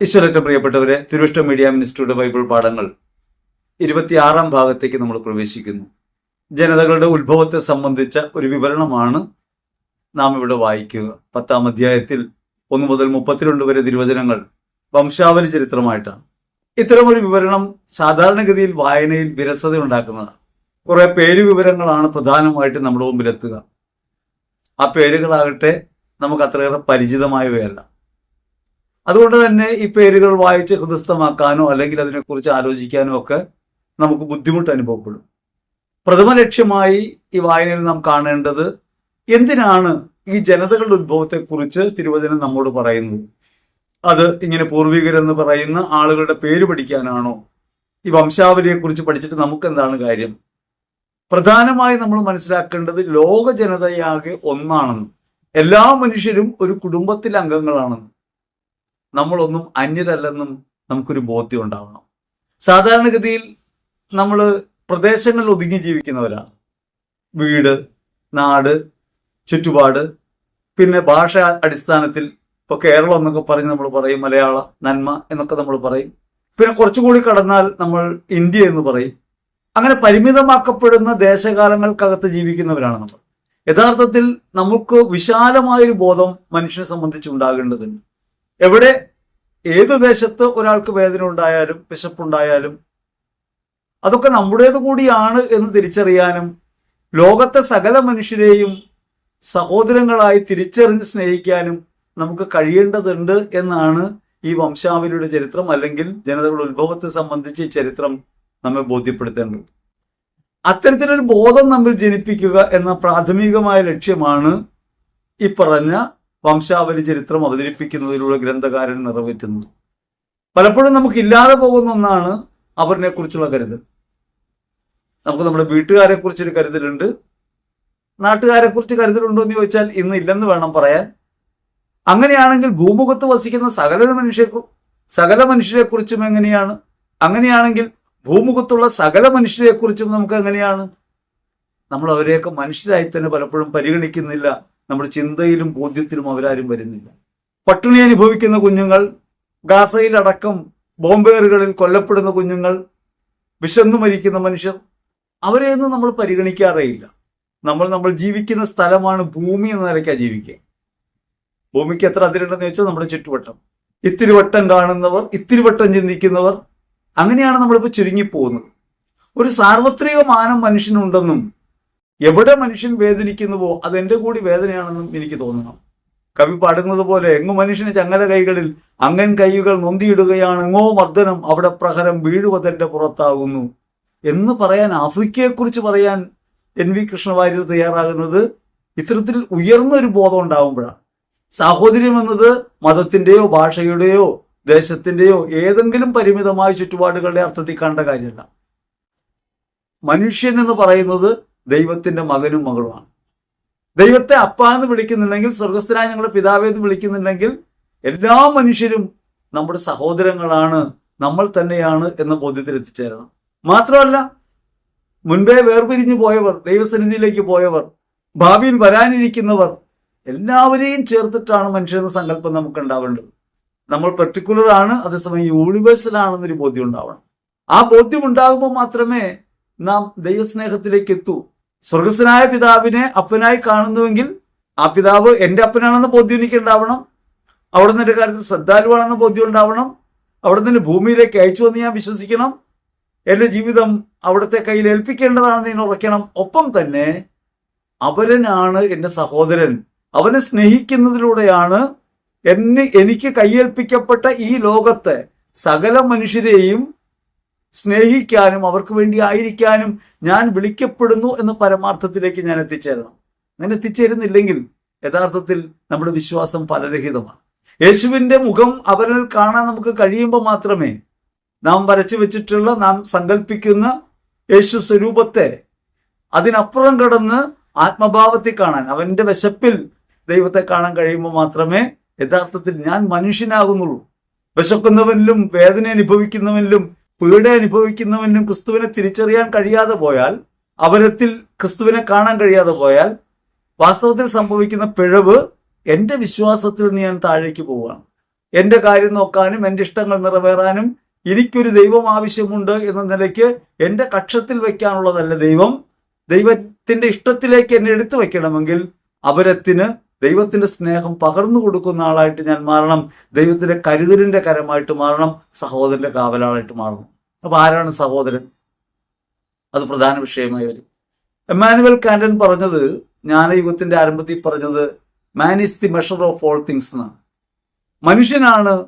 ഈശ്വരറ്റ പ്രിയപ്പെട്ടവരെ തിരുവഷ്ട media മിനിസ്ട്രിയുടെ Bible പാഠങ്ങൾ ഇരുപത്തിയാറാം ഭാഗത്തേക്ക് നമ്മൾ പ്രവേശിക്കുന്നു. ജനതകളുടെ ഉത്ഭവത്തെ സംബന്ധിച്ച ഒരു വിവരണമാണ് നാം ഇവിടെ വായിക്കുക. പത്താം അധ്യായത്തിൽ ഒന്ന് മുതൽ മുപ്പത്തിരണ്ട് വരെ തിരുവചനങ്ങൾ വംശാവലി ചരിത്രമായിട്ടാണ്. ഇത്തരമൊരു വിവരണം സാധാരണഗതിയിൽ വായനയിൽ വിരസത ഉണ്ടാക്കുന്നതാണ് കുറെ പേര് വിവരങ്ങളാണ് പ്രധാനമായിട്ട് നമ്മുടെ മുമ്പിലെത്തുക. ആ പേരുകളാകട്ടെ നമുക്ക് അത്രയേറെ പരിചിതമായവയല്ല. അതുകൊണ്ട് തന്നെ ഈ പേരുകൾ വായിച്ച് ഹൃദയസ്ഥമാക്കാനോ അല്ലെങ്കിൽ അതിനെക്കുറിച്ച് ആലോചിക്കാനോ ഒക്കെ നമുക്ക് ബുദ്ധിമുട്ട് അനുഭവപ്പെടും. പ്രഥമ ലക്ഷ്യമായി ഈ വായനയിൽ നാം കാണേണ്ടത് എന്തിനാണ് ഈ ജനതകളുടെ ഉത്ഭവത്തെക്കുറിച്ച് തിരുവചനം നമ്മോട് പറയുന്നത്? അത് ഇങ്ങനെ പൂർവികരെന്ന് പറയുന്ന ആളുകളുടെ പേര് പഠിക്കാനാണോ? ഈ വംശാവലിയെക്കുറിച്ച് പഠിച്ചിട്ട് നമുക്ക് എന്താണ് കാര്യം? പ്രധാനമായി നമ്മൾ മനസ്സിലാക്കേണ്ടത് ലോക ജനതയാകെ ഒന്നാണെന്ന്. എല്ലാ മനുഷ്യരും ഒരു കുടുംബത്തിലെ അംഗങ്ങളാണെന്നും. നമ്മളൊന്നും അന്യരല്ലെന്നും നമുക്കൊരു ബോധ്യം ഉണ്ടാവണം. സാധാരണഗതിയിൽ നമ്മൾ പ്രദേശങ്ങളിൽ ഒതുങ്ങി ജീവിക്കുന്നവരാണ്. വീട് നാട് ചുറ്റുപാട് പിന്നെ ഭാഷ അടിസ്ഥാനത്തിൽ ഇപ്പൊ കേരളം എന്നൊക്കെ പറഞ്ഞ് നമ്മൾ പറയും മലയാള നന്മ എന്നൊക്കെ നമ്മൾ പറയും. പിന്നെ കുറച്ചുകൂടി കടന്നാൽ നമ്മൾ ഇന്ത്യ എന്ന് പറയും. അങ്ങനെ പരിമിതമാക്കപ്പെടുന്ന ദേശകാലങ്ങൾക്കകത്ത് ജീവിക്കുന്നവരാണ് നമ്മൾ. യഥാർത്ഥത്തിൽ നമുക്ക് വിശാലമായൊരു ബോധം മനുഷ്യനെ സംബന്ധിച്ച് ഉണ്ടാകേണ്ടതുണ്ട്. എവിടെ ഏത് ദേശത്ത് ഒരാൾക്ക് വേദന ഉണ്ടായാലും വിശപ്പുണ്ടായാലും അതൊക്കെ നമ്മുടേത് കൂടിയാണ് എന്ന് തിരിച്ചറിയാനും ലോകത്തെ സകല മനുഷ്യരെയും സഹോദരങ്ങളായി തിരിച്ചറിഞ്ഞ് സ്നേഹിക്കാനും നമുക്ക് കഴിയേണ്ടതുണ്ട് എന്നാണ് ഈ വംശാവലിയുടെ ചരിത്രം അല്ലെങ്കിൽ ജനതകളുടെ ഉത്ഭവത്തെ സംബന്ധിച്ച് ഈ ചരിത്രം നമ്മെ ബോധ്യപ്പെടുത്തേണ്ടത്. അത്തരത്തിലൊരു ബോധം നമ്മൾ ജനിപ്പിക്കുക എന്ന പ്രാഥമികമായ ലക്ഷ്യമാണ് ഈ പറഞ്ഞ വംശാവലി ചരിത്രം അവതരിപ്പിക്കുന്നതിലൂടെ ഗ്രന്ഥകാരൻ നിറവേറ്റുന്നത് പലപ്പോഴും നമുക്ക് ഇല്ലാതെ പോകുന്ന ഒന്നാണ് അവരിനെ കുറിച്ചുള്ള കരുതൽ നമുക്ക് നമ്മുടെ വീട്ടുകാരെ കുറിച്ചൊരു കരുതലുണ്ട്. നാട്ടുകാരെ കുറിച്ച് കരുതലുണ്ടോ എന്ന് ചോദിച്ചാൽ ഇന്ന് ഇല്ലെന്ന് വേണം പറയാൻ. അങ്ങനെയാണെങ്കിൽ ഭൂമുഖത്ത് വസിക്കുന്ന സകല മനുഷ്യ സകല മനുഷ്യരെ കുറിച്ചും എങ്ങനെയാണ്? അങ്ങനെയാണെങ്കിൽ ഭൂമുഖത്തുള്ള സകല മനുഷ്യരെ കുറിച്ചും നമുക്ക് എങ്ങനെയാണ്? നമ്മൾ അവരെയൊക്കെ മനുഷ്യരായി തന്നെ പലപ്പോഴും പരിഗണിക്കുന്നില്ല. നമ്മുടെ ചിന്തയിലും ബോധ്യത്തിലും അവരാരും വരുന്നില്ല. പട്ടിണി അനുഭവിക്കുന്ന കുഞ്ഞുങ്ങൾ ഗാസയിലടക്കം ബോംബേറുകളിൽ കൊല്ലപ്പെടുന്ന കുഞ്ഞുങ്ങൾ വിശന്നു മരിക്കുന്ന മനുഷ്യർ അവരെയൊന്നും നമ്മൾ പരിഗണിക്കാറേയില്ല. നമ്മൾ നമ്മൾ ജീവിക്കുന്ന സ്ഥലമാണ് ഭൂമി എന്ന നിലയ്ക്കാണ് ജീവിക്കുക. ഭൂമിക്ക് എത്ര അതിരണ്ടെന്ന് വെച്ചാൽ നമ്മുടെ ചുറ്റുവട്ടം. ഇത്തിരി വട്ടം കാണുന്നവർ ഇത്തിരി വട്ടം ചിന്തിക്കുന്നവർ അങ്ങനെയാണ് നമ്മളിപ്പോൾ ചുരുങ്ങിപ്പോകുന്നത്. ഒരു സാർവത്രിക മാനം മനുഷ്യനുണ്ടെന്നും എവിടെ മനുഷ്യൻ വേദനിക്കുന്നുവോ അതെന്റെ കൂടി വേദനയാണെന്നും എനിക്ക് തോന്നണം. കവി പാടുന്നത് പോലെ എങ്ങു മനുഷ്യന് ചങ്ങല കൈകളിൽ അങ്ങൻ കൈകൾ നൊന്തിയിടുകയാണ് എങ്ങോ മർദ്ദനം അവിടെ പ്രഹരം വീഴുവതെന്റെ പുറത്താകുന്നു. എന്ന് പറയാൻ ആഫ്രിക്കയെക്കുറിച്ച് പറയാൻ എൻ വി കൃഷ്ണവാര്യർ തയ്യാറാകുന്നത് ഇത്തരത്തിൽ ഉയർന്നൊരു ബോധം ഉണ്ടാവുമ്പോഴാണ്. സാഹോദര്യം എന്നത് മതത്തിന്റെയോ ഭാഷയുടെയോ ദേശത്തിന്റെയോ ഏതെങ്കിലും പരിമിതമായ ചുറ്റുപാടുകളുടെ അർത്ഥത്തിൽ കണ്ട കാര്യമല്ല. മനുഷ്യൻ എന്ന് പറയുന്നത് ദൈവത്തിന്റെ മകനും മകളുമാണ്. ദൈവത്തെ അപ്പ എന്ന് വിളിക്കുന്നുണ്ടെങ്കിൽ സ്വർഗസ്ഥനായ ഞങ്ങളുടെ പിതാവേ എന്ന് വിളിക്കുന്നുണ്ടെങ്കിൽ എല്ലാ മനുഷ്യരും നമ്മുടെ സഹോദരങ്ങളാണ് നമ്മൾ തന്നെയാണ് എന്ന ബോധ്യത്തിൽ എത്തിച്ചേരണം. മാത്രമല്ല മുൻപേ വേർപിരിഞ്ഞു പോയവർ ദൈവസന്നിധിയിലേക്ക് പോയവർ ഭാവിയിൽ വരാനിരിക്കുന്നവർ എല്ലാവരെയും ചേർത്തിട്ടാണ് മനുഷ്യരെന്ന സങ്കല്പം നമുക്ക് ഉണ്ടാവേണ്ടത് നമ്മൾ പെർട്ടിക്കുലർ ആണ് അതേസമയം യൂണിവേഴ്സൽ ആണെന്നൊരു ബോധ്യം ഉണ്ടാവണം. ആ ബോധ്യം ഉണ്ടാകുമ്പോൾ മാത്രമേ നാം ദൈവസ്നേഹത്തിലേക്ക് എത്തൂ. സ്വർഗസ്വനായ പിതാവിനെ അപ്പനായി കാണുന്നുവെങ്കിൽ ആ പിതാവ് എന്റെ അപ്പനാണെന്ന് ബോധ്യം എനിക്ക് ഉണ്ടാവണം അവിടെ നിന്ന് എന്റെ കാര്യത്തിൽ ശ്രദ്ധാലുവാണെന്ന് ബോധ്യം ഉണ്ടാവണം. അവിടെ നിന്ന് ഭൂമിയിലേക്ക് അയച്ചു വന്ന് ഞാൻ വിശ്വസിക്കണം. എന്റെ ജീവിതം അവിടുത്തെ കയ്യിൽ ഏൽപ്പിക്കേണ്ടതാണെന്ന് ഞാൻ ഉറക്കണം ഒപ്പം തന്നെ അവരനാണ് എന്റെ സഹോദരൻ. അവനെ സ്നേഹിക്കുന്നതിലൂടെയാണ് എന്നെ എനിക്ക് കയ്യേൽപ്പിക്കപ്പെട്ട ഈ ലോകത്തെ സകല മനുഷ്യരെയും സ്നേഹിക്കാനും അവർക്ക് വേണ്ടി ആയിരിക്കാനും ഞാൻ വിളിക്കപ്പെടുന്നു എന്ന പരമാർത്ഥത്തിലേക്ക് ഞാൻ എത്തിച്ചേരണം. അങ്ങനെ എത്തിച്ചേരുന്നില്ലെങ്കിൽ യഥാർത്ഥത്തിൽ നമ്മുടെ വിശ്വാസം ഫലരഹിതമാണ്. യേശുവിന്റെ മുഖം അവരിൽ കാണാൻ നമുക്ക് കഴിയുമ്പോൾ മാത്രമേ നാം വരച്ചു വെച്ചിട്ടുള്ള നാം സങ്കല്പിക്കുന്ന യേശു സ്വരൂപത്തെ അതിനപ്പുറം കടന്ന് ആത്മഭാവത്തിൽ കാണാൻ അവന്റെ വിശപ്പിൽ ദൈവത്തെ കാണാൻ കഴിയുമ്പോൾ മാത്രമേ യഥാർത്ഥത്തിൽ ഞാൻ മനുഷ്യനാകുന്നുള്ളൂ. വിശക്കുന്നവനിലും വേദന അനുഭവിക്കുന്നവനിലും പീഡ അനുഭവിക്കുന്നവനും ക്രിസ്തുവിനെ തിരിച്ചറിയാൻ കഴിയാതെ പോയാൽ അവരത്തിൽ ക്രിസ്തുവിനെ കാണാൻ കഴിയാതെ പോയാൽ വാസ്തവത്തിൽ സംഭവിക്കുന്ന പിഴവ് എന്റെ വിശ്വാസത്തിൽ നിന്ന് ഞാൻ താഴേക്ക് പോവുകയാണ്. എന്റെ കാര്യം നോക്കാനും എന്റെ ഇഷ്ടങ്ങൾ നിറവേറാനും എനിക്കൊരു ദൈവം ആവശ്യമുണ്ട് എന്ന നിലയ്ക്ക് എന്റെ കക്ഷത്തിൽ വെക്കാനുള്ളതല്ല ദൈവം ദൈവത്തിന്റെ ഇഷ്ടത്തിലേക്ക് എന്നെ എടുത്തു വയ്ക്കണമെങ്കിൽ അപരത്തിന് ദൈവത്തിന്റെ സ്നേഹം പകർന്നു കൊടുക്കുന്ന ആളായിട്ട് ഞാൻ മാറണം. ദൈവത്തിന്റെ കരുതലിന്റെ കരമായിട്ട് മാറണം. സഹോദരന്റെ കാവലാളായിട്ട് മാറണം. അപ്പൊ ആരാണ് സഹോദരൻ? അത് പ്രധാന വിഷയമായി വരും. എമ്മാനുവൽ കാൻഡൻ പറഞ്ഞത് ജ്ഞാനയുഗത്തിന്റെ ആരംഭത്തിൽ പറഞ്ഞത് man is the measure of all things എന്നാണ്. മനുഷ്യനാണ്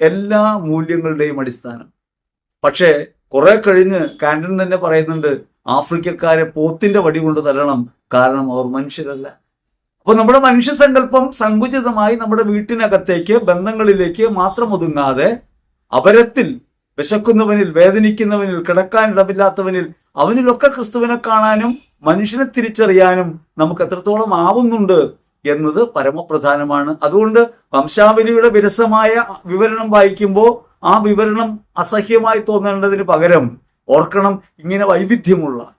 എല്ലാ മൂല്യങ്ങളുടെയും അടിസ്ഥാനം. പക്ഷേ കുറെ കഴിഞ്ഞ് കാൻഡൻ തന്നെ പറയുന്നുണ്ട് ആഫ്രിക്കക്കാരെ പോത്തിന്റെ വടി കൊണ്ട് തരണം കാരണം അവർ മനുഷ്യരല്ല. അപ്പൊ നമ്മുടെ മനുഷ്യ സങ്കല്പം സങ്കുചിതമായി നമ്മുടെ വീട്ടിനകത്തേക്ക് ബന്ധങ്ങളിലേക്ക് മാത്രം ഒതുങ്ങാതെ അപരത്തിൽ വിശക്കുന്നവനിൽ വേദനിക്കുന്നവനിൽ കിടക്കാൻ ഇടമില്ലാത്തവനിൽ അവനിലൊക്കെ ക്രിസ്തുവിനെ കാണാനും മനുഷ്യനെ തിരിച്ചറിയാനും നമുക്ക് എത്രത്തോളം ആവുന്നുണ്ട് എന്നത് പരമപ്രധാനമാണ്. അതുകൊണ്ട് വംശാവലിയുടെ വിരസമായ വിവരണം വായിക്കുമ്പോൾ ആ വിവരണം അസഹ്യമായി തോന്നേണ്ടതിന് പകരം ഓർക്കണം ഇങ്ങനെ വൈവിധ്യമുള്ള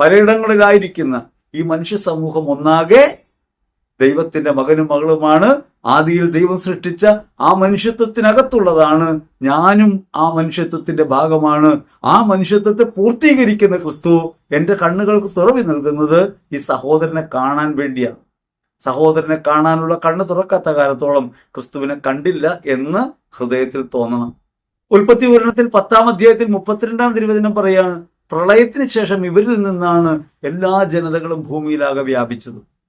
പലയിടങ്ങളിലായിരിക്കുന്ന ഈ മനുഷ്യ സമൂഹം ഒന്നാകെ ദൈവത്തിന്റെ മകനും മകളുമാണ്. ആദിയിൽ ദൈവം സൃഷ്ടിച്ച ആ മനുഷ്യത്വത്തിനകത്തുള്ളതാണ്. ഞാനും ആ മനുഷ്യത്വത്തിന്റെ ഭാഗമാണ്. ആ മനുഷ്യത്വത്തെ പൂർത്തീകരിക്കുന്ന ക്രിസ്തു എന്റെ കണ്ണുകൾക്ക് തുറവി നൽകുന്നത് ഈ സഹോദരനെ കാണാൻ വേണ്ടിയാണ്. സഹോദരനെ കാണാനുള്ള കണ്ണ് തുറക്കാത്ത കാലത്തോളം ക്രിസ്തുവിനെ കണ്ടില്ല എന്ന് ഹൃദയത്തിൽ തോന്നണം. ഉൽപ്പത്തി വിവരണത്തിൽ പത്താം അധ്യായത്തിൽ മുപ്പത്തിരണ്ടാം തിരുവചനം പറയാണ് പ്രളയത്തിന് ശേഷം ഇവരിൽ നിന്നാണ് എല്ലാ ജനതകളും ഭൂമിയിലാകെ വ്യാപിച്ചത്.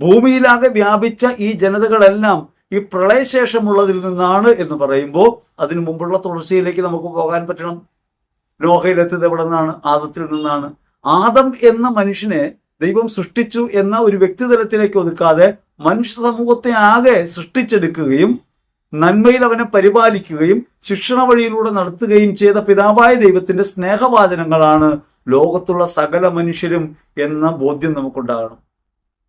ഭൂമിയിലാകെ വ്യാപിച്ച ഈ ജനതകളെല്ലാം ഈ പ്രളയശേഷമുള്ളതിൽ നിന്നാണ് എന്ന് പറയുമ്പോൾ അതിനു മുമ്പുള്ള തുടർച്ചയിലേക്ക് നമുക്ക് പോകാൻ പറ്റണം. ലോഹയിലെത്തിയത് എവിടെ നിന്നാണ്? ആദത്തിൽ നിന്നാണ്. ആദം എന്ന മനുഷ്യനെ ദൈവം സൃഷ്ടിച്ചു എന്ന ഒരു വ്യക്തിതലത്തിലേക്ക് ഒതുക്കാതെ മനുഷ്യ സമൂഹത്തെ ആകെ സൃഷ്ടിച്ചെടുക്കുകയും നന്മയിൽ അവനെ പരിപാലിക്കുകയും ശിക്ഷണ വഴിയിലൂടെ നടത്തുകയും ചെയ്ത പിതാവായ ദൈവത്തിന്റെ സ്നേഹവാചനങ്ങളാണ് ലോകത്തുള്ള സകല മനുഷ്യരും എന്ന ബോധ്യം നമുക്കുണ്ടാകണം.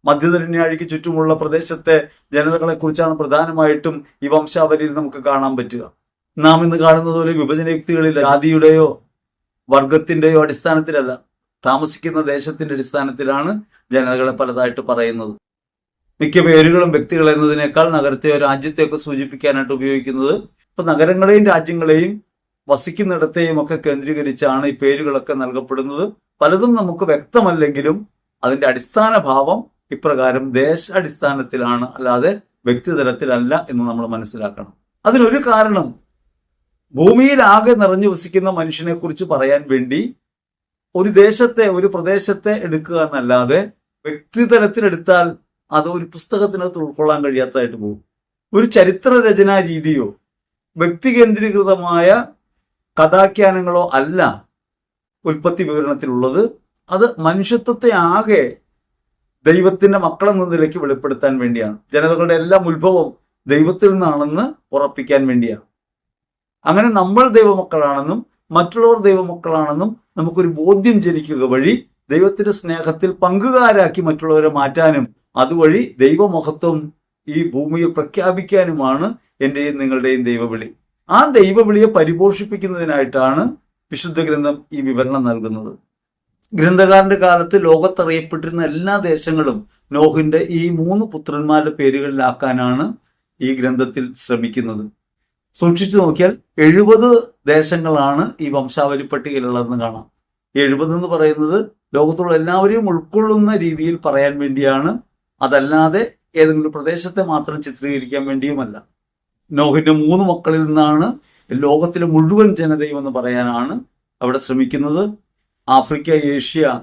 മധ്യധരണ്യാഴിക്ക് ചുറ്റുമുള്ള പ്രദേശത്തെ ജനതകളെ കുറിച്ചാണ് പ്രധാനമായിട്ടും ഈ വംശാവലിയിൽ നമുക്ക് കാണാൻ പറ്റുക. നാം ഇന്ന് കാണുന്നത് പോലെ വിഭജന യുക്തികളിൽ ജാതിയുടെയോ വർഗത്തിന്റെയോ അടിസ്ഥാനത്തിലല്ല. താമസിക്കുന്ന ദേശത്തിന്റെ അടിസ്ഥാനത്തിലാണ് ജനതകളെ പലതായിട്ട് പറയുന്നത്. മിക്ക പേരുകളും വ്യക്തികൾ എന്നതിനേക്കാൾ നഗരത്തെയോ രാജ്യത്തെയൊക്കെ സൂചിപ്പിക്കാനായിട്ട് ഉപയോഗിക്കുന്നത് ഇപ്പൊ നഗരങ്ങളെയും രാജ്യങ്ങളെയും വസിക്കുന്നിടത്തെയും ഒക്കെ കേന്ദ്രീകരിച്ചാണ് ഈ പേരുകളൊക്കെ നൽകപ്പെടുന്നത്. പലതും നമുക്ക് വ്യക്തമല്ലെങ്കിലും അതിന്റെ അടിസ്ഥാന ഭാവം ഇപ്രകാരം ദേശാടിസ്ഥാനത്തിലാണ് അല്ലാതെ വ്യക്തിതലത്തിലല്ല എന്ന് നമ്മൾ മനസ്സിലാക്കണം. അതിനൊരു കാരണം ഭൂമിയിൽ ആകെ നിറഞ്ഞു വസിക്കുന്ന മനുഷ്യനെ കുറിച്ച് പറയാൻ വേണ്ടി ഒരു ദേശത്തെ ഒരു പ്രദേശത്തെ എടുക്കുക എന്നല്ലാതെ വ്യക്തിതലത്തിലെടുത്താൽ അത് ഒരു പുസ്തകത്തിനകത്ത് ഉൾക്കൊള്ളാൻ കഴിയാത്തതായിട്ട് പോകും. ഒരു ചരിത്ര രചനാ രീതിയോ വ്യക്തി കേന്ദ്രീകൃതമായ കഥാഖ്യാനങ്ങളോ അല്ല ഉൽപ്പത്തി വിവരണത്തിലുള്ളത്. അത് മനുഷ്യത്വത്തെ ആകെ ദൈവത്തിന്റെ മക്കളെന്ന നിലയ്ക്ക് വെളിപ്പെടുത്താൻ വേണ്ടിയാണ്. ജനതകളുടെ എല്ലാം ഉത്ഭവം ദൈവത്തിൽ നിന്നാണെന്ന് ഉറപ്പിക്കാൻ വേണ്ടിയാണ്. അങ്ങനെ നമ്മൾ ദൈവമക്കളാണെന്നും മറ്റുള്ളവർ ദൈവമക്കളാണെന്നും നമുക്കൊരു ബോധ്യം ജനിക്കുക വഴി ദൈവത്തിന്റെ സ്നേഹത്തിൽ പങ്കുകാരാക്കി മറ്റുള്ളവരെ മാറ്റാനും അതുവഴി ദൈവമഹത്വം ഈ ഭൂമിയിൽ പ്രഖ്യാപിക്കാനുമാണ് എന്റെയും നിങ്ങളുടെയും ദൈവവിളി. ആ ദൈവവിളിയെ പരിപോഷിപ്പിക്കുന്നതിനായിട്ടാണ് വിശുദ്ധ ഗ്രന്ഥം ഈ വിവരണം നൽകുന്നത്. ഗ്രന്ഥകാരന്റെ കാലത്ത് ലോകത്തറിയപ്പെട്ടിരുന്ന എല്ലാ ദേശങ്ങളും നോഹിന്റെ ഈ മൂന്ന് പുത്രന്മാരുടെ പേരുകളിലാക്കാനാണ് ഈ ഗ്രന്ഥത്തിൽ ശ്രമിക്കുന്നത്. സൂക്ഷിച്ചു നോക്കിയാൽ എഴുപത് ദേശങ്ങളാണ് ഈ വംശാവലി പട്ടികയിലുള്ളതെന്ന് കാണാം. എഴുപത് എന്ന് പറയുന്നത് ലോകത്തുള്ള എല്ലാവരെയും ഉൾക്കൊള്ളുന്ന രീതിയിൽ പറയാൻ വേണ്ടിയാണ്. അതല്ലാതെ ഏതെങ്കിലും പ്രദേശത്തെ മാത്രം ചിത്രീകരിക്കാൻ വേണ്ടിയുമല്ല. നോഹിന്റെ മൂന്ന് മക്കളിൽ നിന്നാണ് ലോകത്തിലെ മുഴുവൻ ജനതയും എന്ന് പറയാനാണ് അവിടെ ശ്രമിക്കുന്നത്. ആഫ്രിക്ക ഏഷ്യ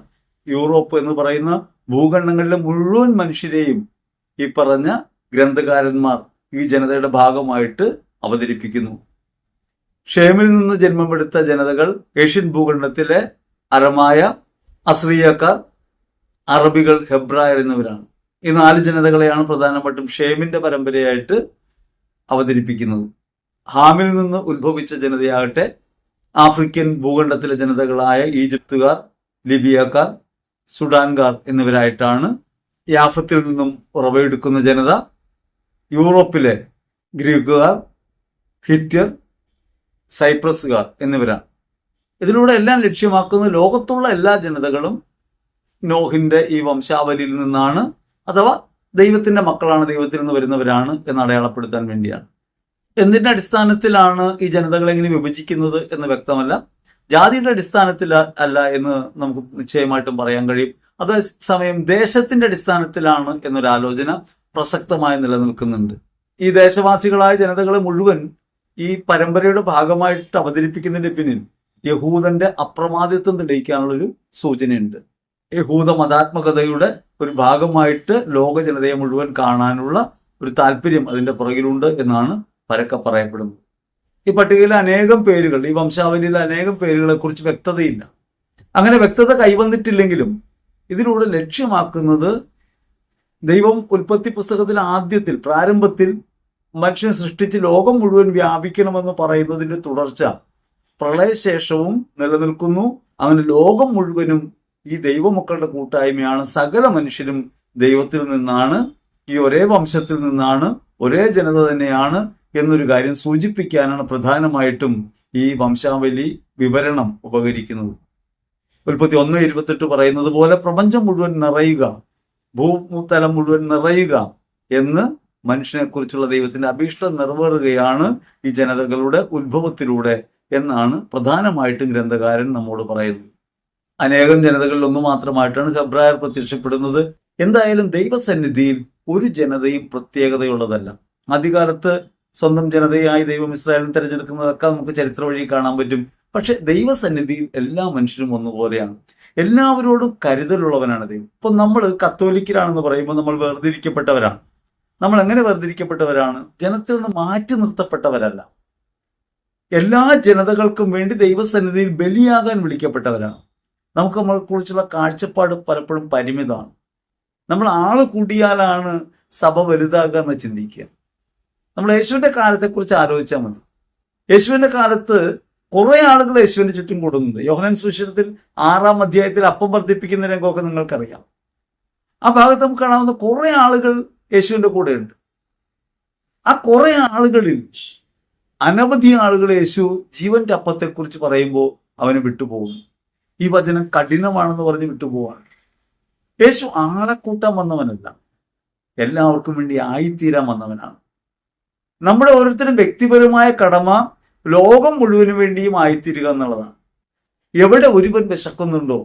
യൂറോപ്പ് എന്ന് പറയുന്ന ഭൂഖണ്ഡങ്ങളിലെ മുഴുവൻ മനുഷ്യരെയും ഈ പറഞ്ഞ ഗ്രന്ഥകാരന്മാർ ഈ ജനതയുടെ ഭാഗമായിട്ട് അവതരിപ്പിക്കുന്നു. ഷേമിൽ നിന്ന് ജന്മമെടുത്ത ജനതകൾ ഏഷ്യൻ ഭൂഖണ്ഡത്തിലെ അരമായ അസ്രിയക്കാർ അറബികൾ ഹെബ്രായർ എന്നിവരാണ്. ഈ നാല് ജനതകളെയാണ് പ്രധാനമായിട്ടും ഷേമിന്റെ പരമ്പരയായിട്ട് അവതരിപ്പിക്കുന്നത്. ഹാമിൽ നിന്ന് ഉത്ഭവിച്ച ജനതയാകട്ടെ ആഫ്രിക്കൻ ഭൂഖണ്ഡത്തിലെ ജനതകളായ ഈജിപ്തുകാർ ലിബിയക്കാർ സുഡാൻകാർ എന്നിവരായിട്ടാണ് യാഫത്തിൽ നിന്നും ഉറവയെടുക്കുന്ന ജനത. യൂറോപ്പിലെ ഗ്രീക്കുകാർ ഹിത്യർ സൈപ്രസുകാർ എന്നിവരാണ്. ഇതിലൂടെ എല്ലാം ലക്ഷ്യമാക്കുന്ന ലോകത്തുള്ള എല്ലാ ജനതകളും നോഹിന്റെ ഈ വംശാവലിയിൽ നിന്നാണ് അഥവാ ദൈവത്തിന്റെ മക്കളാണ് ദൈവത്തിൽ നിന്ന് വരുന്നവരാണ് എന്ന് അടയാളപ്പെടുത്താൻ വേണ്ടിയാണ്. എന്തിന്റെ അടിസ്ഥാനത്തിലാണ് ഈ ജനതകളെ എങ്ങനെ വിഭജിക്കുന്നത് എന്ന് വ്യക്തമല്ല. ജാതിയുടെ അടിസ്ഥാനത്തിൽ അല്ല എന്ന് നമുക്ക് നിശ്ചയമായിട്ടും പറയാൻ കഴിയും. അതേസമയം ദേശത്തിന്റെ അടിസ്ഥാനത്തിലാണ് എന്നൊരു ആലോചന പ്രസക്തമായി നിലനിൽക്കുന്നുണ്ട്. ഈ ദേശവാസികളായ ജനതകളെ മുഴുവൻ ഈ പരമ്പരയുടെ ഭാഗമായിട്ട് അവതരിപ്പിക്കുന്നതിന്റെ പിന്നിൽ യഹൂദന്റെ അപ്രമാദിത്വം തെളിയിക്കാനുള്ളൊരു സൂചനയുണ്ട്. യഹൂദ മതാത്മകതയുടെ ഒരു ഭാഗമായിട്ട് ലോക ജനതയെ മുഴുവൻ കാണാനുള്ള ഒരു താല്പര്യം അതിന്റെ പുറകിലുണ്ട് എന്നാണ് പരക്കെ പറയപ്പെടുന്നു. ഈ പട്ടികയിലെ അനേകം പേരുകൾ ഈ വംശാവലിയിലെ അനേകം പേരുകളെ കുറിച്ച് വ്യക്തതയില്ല. അങ്ങനെ വ്യക്തത കൈവന്നിട്ടില്ലെങ്കിലും ഇതിലൂടെ ലക്ഷ്യമാക്കുന്നത് ദൈവം ഉൽപ്പത്തി പുസ്തകത്തിൽ ആദ്യത്തിൽ പ്രാരംഭത്തിൽ മനുഷ്യൻ സൃഷ്ടിച്ച് ലോകം മുഴുവൻ വ്യാപിക്കണമെന്ന് പറയുന്നതിന്റെ തുടർച്ച പ്രളയശേഷവും നിലനിൽക്കുന്നു. അങ്ങനെ ലോകം മുഴുവനും ഈ ദൈവമക്കളുടെ കൂട്ടായ്മയാണ്. സകല മനുഷ്യരും ദൈവത്തിൽ നിന്നാണ് ഈ ഒരേ വംശത്തിൽ നിന്നാണ് ഒരേ ജനത തന്നെയാണ് എന്നൊരു കാര്യം സൂചിപ്പിക്കാനാണ് പ്രധാനമായിട്ടും ഈ വംശാവലി വിവരണം ഉപകരിക്കുന്നത്. ഉൽപ്പത്തി ഒന്ന് ഇരുപത്തെട്ട് പറയുന്നത് പോലെ പ്രപഞ്ചം മുഴുവൻ നിറയുക ഭൂതലം മുഴുവൻ നിറയുക എന്ന് മനുഷ്യനെ കുറിച്ചുള്ള ദൈവത്തിന്റെ അഭീഷ്ടം നിറവേറുകയാണ് ഈ ജനതകളുടെ ഉത്ഭവത്തിലൂടെ എന്നാണ് പ്രധാനമായിട്ടും ഗ്രന്ഥകാരൻ നമ്മോട് പറയുന്നത്. അനേകം ജനതകളിൽ ഒന്ന് മാത്രമായിട്ടാണ് ഹെബ്രായർ പ്രത്യക്ഷപ്പെടുന്നത്. എന്തായാലും ദൈവസന്നിധിയിൽ ഒരു ജനതയും പ്രത്യേകതയുള്ളതല്ല. ആദ്യകാലത്ത് സ്വന്തം ജനതയായി ദൈവം ഇസ്രായേലിനെ തിരഞ്ഞെടുക്കുന്നതൊക്കെ നമുക്ക് ചരിത്ര വഴി കാണാൻ പറ്റും. പക്ഷെ ദൈവസന്നിധിയിൽ എല്ലാ മനുഷ്യരും ഒന്നുപോലെയാണ്. എല്ലാവരോടും കരുതലുള്ളവനാണ് ദൈവം. ഇപ്പൊ നമ്മൾ കത്തോലിക്കരാണെന്ന് പറയുമ്പോൾ നമ്മൾ വേർതിരിക്കപ്പെട്ടവരാണ്. നമ്മൾ എങ്ങനെ വേർതിരിക്കപ്പെട്ടവരാണ്? ജനത്തിൽ നിന്ന് മാറ്റി നിർത്തപ്പെട്ടവരല്ല. എല്ലാ ജനതകൾക്കും വേണ്ടി ദൈവസന്നിധിയിൽ ബലിയാകാൻ വിളിക്കപ്പെട്ടവരാണ്. നമുക്ക് നമ്മളെ കുറിച്ചുള്ള കാഴ്ചപ്പാട് പലപ്പോഴും പരിമിതമാണ്. നമ്മൾ ആൾ കൂടിയാലാണ് സഭ വലുതാകുക എന്ന് ചിന്തിക്കുക. നമ്മൾ യേശുവിന്റെ കാലത്തെക്കുറിച്ച് ആലോചിച്ചാൽ മതി. യേശുവിന്റെ കാലത്ത് കുറെ ആളുകൾ യേശുവിന്റെ ചുറ്റും കൂടുന്നുണ്ട്. യോഹനൻ സുശീലത്തിൽ ആറാം അധ്യായത്തിൽ അപ്പം വർദ്ധിപ്പിക്കുന്ന രംഗമൊക്കെ നിങ്ങൾക്കറിയാം. ആ ഭാഗത്ത് നമുക്ക് കാണാവുന്ന കുറെ ആളുകൾ യേശുവിന്റെ കൂടെയുണ്ട്. ആ കുറെ ആളുകളിൽ അനവധി ആളുകൾ യേശു ജീവന്റെ അപ്പത്തെക്കുറിച്ച് പറയുമ്പോൾ അവന് വിട്ടുപോകും ഈ വചനം കഠിനമാണെന്ന് പറഞ്ഞ് വിട്ടുപോവാണ്. യേശു ആളെ കൂട്ടാൻ വന്നവനല്ല. എല്ലാവർക്കും വേണ്ടി ആയിത്തീരാൻ വന്നവനാണ്. നമ്മുടെ ഓരോരുത്തരും വ്യക്തിപരമായ കടമ ലോകം മുഴുവനും വേണ്ടിയും ആയിത്തീരുക എന്നുള്ളതാണ്. എവിടെ ഒരുവൻ വിശക്കുന്നുണ്ടോ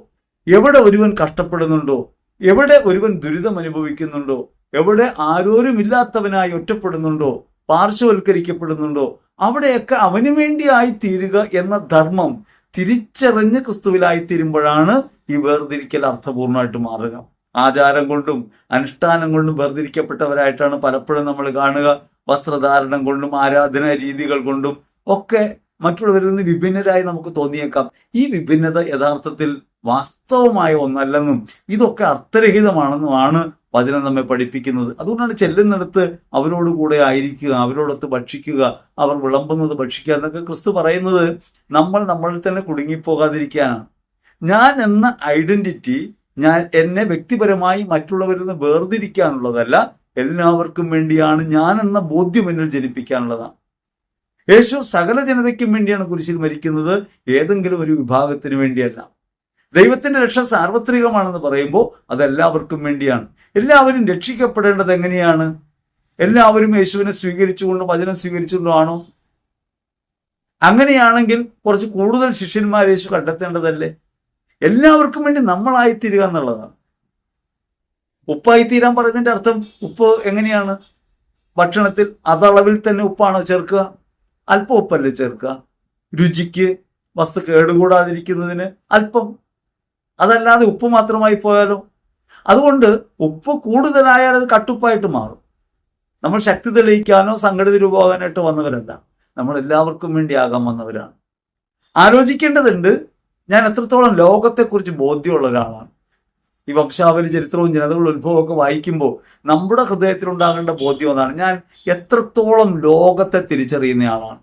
എവിടെ ഒരുവൻ കഷ്ടപ്പെടുന്നുണ്ടോ എവിടെ ഒരുവൻ ദുരിതം അനുഭവിക്കുന്നുണ്ടോ എവിടെ ആരോരുമില്ലാത്തവനായി ഒറ്റപ്പെടുന്നുണ്ടോ പാർശ്വവൽക്കരിക്കപ്പെടുന്നുണ്ടോ അവിടെയൊക്കെ അവന് വേണ്ടിയായി തീരുക എന്ന ധർമ്മം തിരിച്ചറിഞ്ഞ് ക്രിസ്തുവിലായി തീരുമ്പോഴാണ് ഈ വേർതിരിക്കൽ അർത്ഥപൂർണമായിട്ട് മാറുക. ആചാരം കൊണ്ടും അനുഷ്ഠാനം കൊണ്ടും വേർതിരിക്കപ്പെട്ടവരായിട്ടാണ് പലപ്പോഴും നമ്മൾ കാണുക. വസ്ത്രധാരണം കൊണ്ടും ആരാധനാ രീതികൾ കൊണ്ടും ഒക്കെ മറ്റുള്ളവരിൽ നിന്ന് വിഭിന്നരായി നമുക്ക് തോന്നിയേക്കാം. ഈ വിഭിന്നത യഥാർത്ഥത്തിൽ വാസ്തവമായ ഒന്നല്ലെന്നും ഇതൊക്കെ അർത്ഥരഹിതമാണെന്നുമാണ് വചനം നമ്മെ പഠിപ്പിക്കുന്നത്. അതുകൊണ്ടാണ് ചെല്ലുന്നിടത്ത് അവരോട് കൂടെ ആയിരിക്കുക അവരോടൊത്ത് ഭക്ഷിക്കുക അവർ വിളമ്പുന്നത് ഭക്ഷിക്കുക എന്നൊക്കെ ക്രിസ്തു പറയുന്നത് നമ്മൾ നമ്മളിൽ തന്നെ കുടുങ്ങിപ്പോകാതിരിക്കാനാണ്. ഞാൻ എന്ന ഐഡന്റിറ്റി ഞാൻ എന്നെ വ്യക്തിപരമായി മറ്റുള്ളവരിൽ നിന്ന് വേർതിരിക്കാനുള്ളതല്ല എല്ലാവർക്കും വേണ്ടിയാണ് ഞാൻ എന്ന ബോധ്യം എന്നിൽ ജനിപ്പിക്കാനുള്ളതാണ്. യേശു സകല ജനതയ്ക്കും വേണ്ടിയാണ് കുരിശിൽ മരിക്കുന്നത് ഏതെങ്കിലും ഒരു വിഭാഗത്തിന് വേണ്ടിയല്ല. ദൈവത്തിന്റെ രക്ഷ സാർവത്രികമാണെന്ന് പറയുമ്പോൾ അതെല്ലാവർക്കും വേണ്ടിയാണ്. എല്ലാവരും രക്ഷിക്കപ്പെടേണ്ടത് എങ്ങനെയാണ്? എല്ലാവരും യേശുവിനെ സ്വീകരിച്ചുകൊണ്ടും വചനം സ്വീകരിച്ചുകൊണ്ടുമാണോ അങ്ങനെയാണെങ്കിൽ കുറച്ച് കൂടുതൽ ശിഷ്യന്മാർ യേശു കണ്ടെത്തേണ്ടതല്ലേ? എല്ലാവർക്കും വേണ്ടി നമ്മളായിത്തീരുക എന്നുള്ളതാണ്. ഉപ്പായിത്തീരാൻ പറയുന്നതിന്റെ അർത്ഥം ഉപ്പ് എങ്ങനെയാണ്? ഭക്ഷണത്തിൽ അതളവിൽ തന്നെ ഉപ്പാണോ ചേർക്കുക? അല്പം ഉപ്പല്ലേ ചേർക്കുക? രുചിക്ക് വസ്തു കേടുകൂടാതിരിക്കുന്നതിന് അല്പം. അതല്ലാതെ ഉപ്പ് മാത്രമായി പോയാലോ? അതുകൊണ്ട് ഉപ്പ് കൂടുതലായാൽ അത് കട്ടുപ്പായിട്ട് മാറും. നമ്മൾ ശക്തി തെളിയിക്കാനോ സംഘടിത രൂപമാകാനായിട്ട് വന്നവരല്ല. നമ്മൾ എല്ലാവർക്കും വേണ്ടി ആകാൻ വന്നവരാണ്. ആലോചിക്കേണ്ടതുണ്ട് ഞാൻ എത്രത്തോളം ലോകത്തെക്കുറിച്ച് ബോധ്യമുള്ള ഒരാളാണ്. ഈ വംശാവലി ചരിത്രവും ജനതകളുടെ ഉത്ഭവമൊക്കെ വായിക്കുമ്പോൾ നമ്മുടെ ഹൃദയത്തിലുണ്ടാകേണ്ട ബോധ്യം അതാണ്. ഞാൻ എത്രത്തോളം ലോകത്തെ തിരിച്ചറിയുന്ന ആളാണ്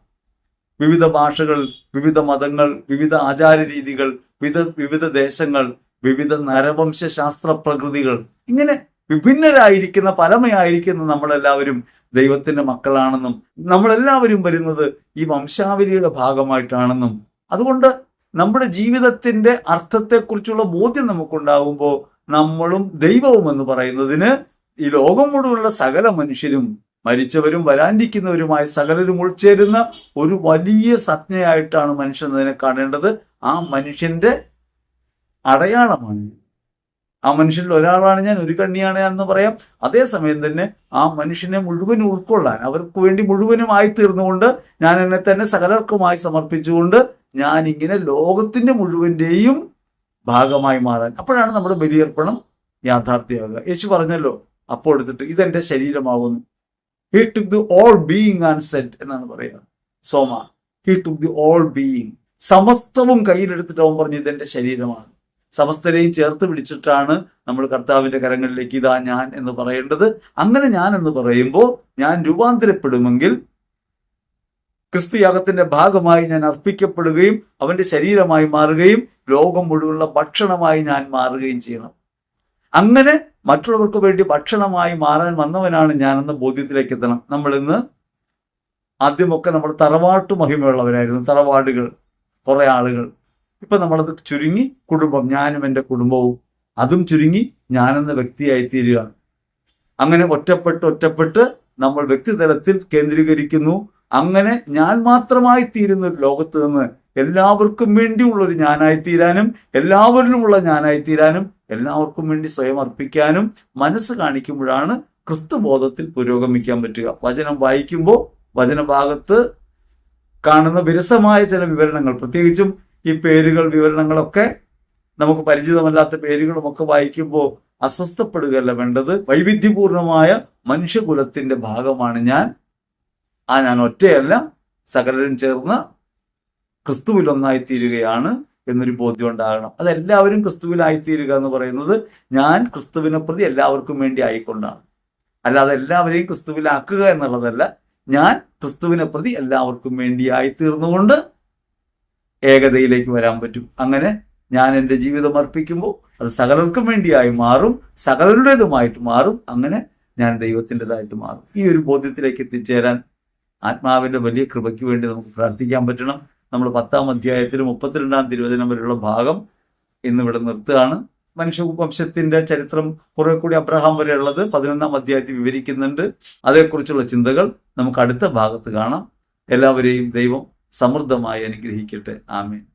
വിവിധ ഭാഷകൾ വിവിധ മതങ്ങൾ വിവിധ ആചാര രീതികൾ വിവിധ വിവിധ ദേശങ്ങൾ വിവിധ നരവംശ ശാസ്ത്ര പ്രകൃതികൾ ഇങ്ങനെ വിഭിന്നരായിരിക്കുന്ന പലമയായിരിക്കുന്ന നമ്മളെല്ലാവരും ദൈവത്തിന്റെ മക്കളാണെന്നും നമ്മളെല്ലാവരും വരുന്നത് ഈ വംശാവലിയുടെ ഭാഗമായിട്ടാണെന്നും. അതുകൊണ്ട് നമ്മുടെ ജീവിതത്തിന്റെ അർത്ഥത്തെക്കുറിച്ചുള്ള ബോധ്യം നമുക്കുണ്ടാകുമ്പോൾ നമ്മളും ദൈവവും എന്ന് പറയുന്നതിന് ഈ ലോകം മുഴുവനുള്ള സകല മനുഷ്യരും മരിച്ചവരും വരാനിരിക്കുന്നവരുമായ സകലരും ഉൾച്ചേരുന്ന ഒരു വലിയ സജ്ഞയായിട്ടാണ് മനുഷ്യൻ അതിനെ കാണേണ്ടത്. ആ മനുഷ്യന്റെ അടയാളമാണ്. ആ മനുഷ്യനിൽ ഒരാളാണ് ഞാൻ ഒരു കണ്ണിയാണ് ഞാൻ എന്ന് പറയാം. അതേസമയം തന്നെ ആ മനുഷ്യനെ മുഴുവൻ ഉൾക്കൊള്ളാൻ അവർക്ക് വേണ്ടി മുഴുവനും ആയി തീർന്നുകൊണ്ട് ഞാൻ എന്നെ തന്നെ സകലർക്കുമായി സമർപ്പിച്ചുകൊണ്ട് ഞാൻ ഇങ്ങനെ ലോകത്തിന്റെ മുഴുവന്റെയും ഭാഗമായി മാറാൻ അപ്പോഴാണ് നമ്മുടെ ബലിയർപ്പണം യാഥാർത്ഥ്യമാകുക. യേശു പറഞ്ഞല്ലോ അപ്പോൾ എടുത്തിട്ട് ഇതെന്റെ ശരീരമാകുന്നു. He took the all being and said എന്നാണ് പറയുക. സോമ he took the all being സമസ്തവും കയ്യിലെടുത്തിട്ട് അവൻ പറഞ്ഞു ഇതെന്റെ ശരീരമാണ്. സമസ്തരെയും ചേർത്ത് പിടിച്ചിട്ടാണ് നമ്മൾ കർത്താവിന്റെ കരങ്ങളിലേക്ക് ഇതാ ഞാൻ എന്ന് പറയേണ്ടത്. അങ്ങനെ ഞാൻ എന്ന് പറയുമ്പോൾ ഞാൻ രൂപാന്തരപ്പെടുമെങ്കിൽ ക്രിസ്തുയാഗത്തിന്റെ ഭാഗമായി ഞാൻ അർപ്പിക്കപ്പെടുകയും അവന്റെ ശരീരമായി മാറുകയും ലോകം മുഴുവനുള്ള ഭക്ഷണമായി ഞാൻ മാറുകയും ചെയ്യണം. അങ്ങനെ മറ്റുള്ളവർക്ക് വേണ്ടി ഭക്ഷണമായി മാറാൻ വന്നവനാണ് ഞാനെന്ന ബോധ്യത്തിലേക്ക് എത്തണം. നമ്മൾ ഇന്ന് ആദ്യമൊക്കെ നമ്മൾ തറവാട്ടു മഹിമയുള്ളവരായിരുന്നു. തറവാടുകൾ കുറെ ആളുകൾ. ഇപ്പൊ നമ്മളത് ചുരുങ്ങി കുടുംബം ഞാനും എന്റെ കുടുംബവും. അതും ചുരുങ്ങി ഞാനെന്ന വ്യക്തിയായി തീരുകയാണ്. അങ്ങനെ ഒറ്റപ്പെട്ട് ഒറ്റപ്പെട്ട് നമ്മൾ വ്യക്തിതലത്തിൽ കേന്ദ്രീകരിക്കുന്നു. അങ്ങനെ ഞാൻ മാത്രമായി തീരുന്ന ലോകത്ത് നിന്ന് എല്ലാവർക്കും വേണ്ടിയുള്ള ഒരു ഞാനായി തീരാനും എല്ലാവരിലുമുള്ള ഞാനായി തീരാനും എല്ലാവർക്കും വേണ്ടി സ്വയം അർപ്പിക്കാനും മനസ്സ് കാണിക്കുമ്പോഴാണ് ക്രിസ്തുബോധത്തിൽ പുരോഗമിക്കാൻ പറ്റുക. വചനം വായിക്കുമ്പോൾ വചനഭാഗത്ത് കാണുന്ന വിരസമായ ചില വിവരണങ്ങൾ പ്രത്യേകിച്ചും ഈ പേരുകൾ വിവരണങ്ങളൊക്കെ നമുക്ക് പരിചിതമല്ലാത്ത പേരുകളുമൊക്കെ വായിക്കുമ്പോൾ അസ്വസ്ഥപ്പെടുകയല്ല വേണ്ടത്. വൈവിധ്യപൂർണമായ മനുഷ്യകുലത്തിന്റെ ഭാഗമാണ് ഞാൻ. ആ ഞാൻ ഒറ്റയല്ല സകലരും ചേർന്ന് ക്രിസ്തുവിൽ എന്നൊരു ബോധ്യം ഉണ്ടാകണം അതെല്ലാവരും ക്രിസ്തുവിലായിത്തീരുക എന്ന് പറയുന്നത് ഞാൻ ക്രിസ്തുവിനെ പ്രതി എല്ലാവർക്കും വേണ്ടി ആയിക്കൊണ്ടാണ്. അല്ലാതെ എല്ലാവരെയും ക്രിസ്തുവിലാക്കുക എന്നുള്ളതല്ല ഞാൻ ക്രിസ്തുവിനെ പ്രതി എല്ലാവർക്കും വേണ്ടി ആയിത്തീർന്നുകൊണ്ട് ഏകതയിലേക്ക് വരാൻ പറ്റും. അങ്ങനെ ഞാൻ എന്റെ ജീവിതം അർപ്പിക്കുമ്പോൾ അത് സകലർക്കും വേണ്ടിയായി മാറും സകലരുടേതുമായിട്ട് മാറും അങ്ങനെ ഞാൻ ദൈവത്തിന്റെതായിട്ട് മാറും. ഈ ഒരു ബോധ്യത്തിലേക്ക് എത്തിച്ചേരാൻ ആത്മാവിന്റെ വലിയ കൃപയ്ക്ക് വേണ്ടി നമുക്ക് പ്രാർത്ഥിക്കാൻ പറ്റണം. നമ്മൾ പത്താം അധ്യായത്തിൽ മുപ്പത്തിരണ്ടാം തിരുവചനം വരെയുള്ള ഭാഗം ഇന്നിവിടെ നിർത്തുകയാണ്. മനുഷ്യ വംശത്തിന്റെ ചരിത്രം കുറെ കൂടി അബ്രഹാം വരെയുള്ളത് പതിനൊന്നാം അധ്യായത്തിൽ വിവരിക്കുന്നുണ്ട്. അതേക്കുറിച്ചുള്ള ചിന്തകൾ നമുക്ക് അടുത്ത ഭാഗത്ത് കാണാം. എല്ലാവരെയും ദൈവം സമൃദ്ധമായി അനുഗ്രഹിക്കട്ടെ. ആമേൻ.